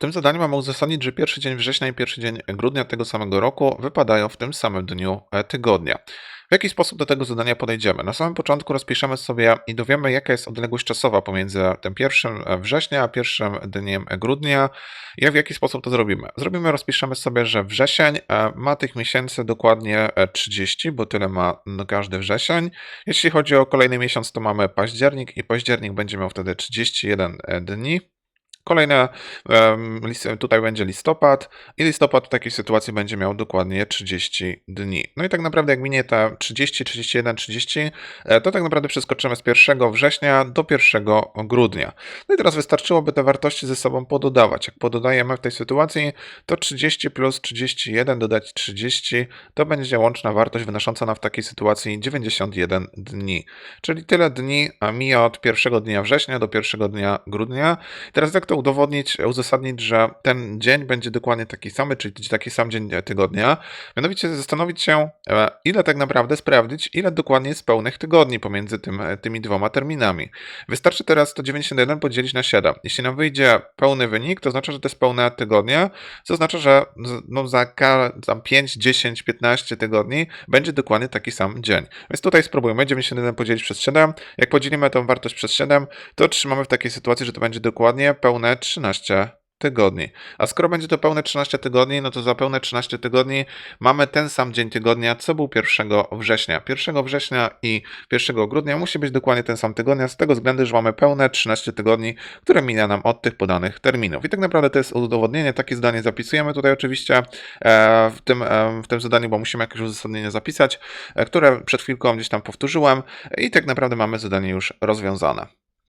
tym zadaniu mamy uzasadnić, że pierwszy dzień września i pierwszy dzień grudnia tego samego roku wypadają w tym samym dniu e, tygodnia. W jaki sposób do tego zadania podejdziemy? Na samym początku rozpiszemy sobie i dowiemy, jaka jest odległość czasowa pomiędzy tym pierwszym września a pierwszym dniem grudnia. Jak w jaki sposób to zrobimy? Zrobimy, rozpiszemy sobie, że wrzesień e, ma tych miesięcy dokładnie e, 30, bo tyle ma no, każdy wrzesień. Jeśli chodzi o kolejny miesiąc, to mamy październik i październik będzie miał wtedy 31 e, dni. Lis- tutaj będzie listopad i listopad w takiej sytuacji będzie miał dokładnie 30 dni. No i tak naprawdę jak minie te 30, 31, 30, e, to tak naprawdę przeskoczymy z 1 września do 1 grudnia. No i teraz wystarczyłoby te wartości ze sobą pododawać. Jak pododajemy w tej sytuacji, to 30 plus 31 dodać 30 to będzie łączna wartość wynosząca nam w takiej sytuacji 91 dni. Czyli tyle dni mija od pierwszego dnia września do pierwszego dnia grudnia. Teraz jak to udowodnić, uzasadnić, że ten dzień będzie dokładnie taki sam, czyli taki sam dzień tygodnia? Mianowicie zastanowić się, e, ile tak naprawdę sprawdzić, ile dokładnie jest pełnych tygodni pomiędzy tym, e, tymi dwoma terminami. Wystarczy teraz to 91 podzielić na 7. Jeśli nam wyjdzie pełny wynik, to oznacza, że to jest pełne tygodnie, co oznacza, że no, za, za 5, 10, 15 tygodni będzie dokładnie taki sam dzień. Więc tutaj spróbujmy 91 podzielić przez 7. Jak podzielimy tę wartość przez 7, to trzymamy w takiej sytuacji, że to będzie dokładnie pełne 13 tygodni. A skoro będzie to pełne 13 tygodni, no to za pełne 13 tygodni mamy ten sam dzień tygodnia, co był 1 września. 1 września i 1 grudnia musi być dokładnie ten sam tygodnia, z tego względu, że mamy pełne 13 tygodni, które mija nam od tych podanych terminów. I tak naprawdę to jest udowodnienie, takie zdanie zapisujemy tutaj oczywiście e, w tym, e, w tym zadaniu, bo musimy jakieś uzasadnienie zapisać, e, które przed chwilką gdzieś tam powtórzyłem i tak naprawdę mamy zadanie już rozwiązane.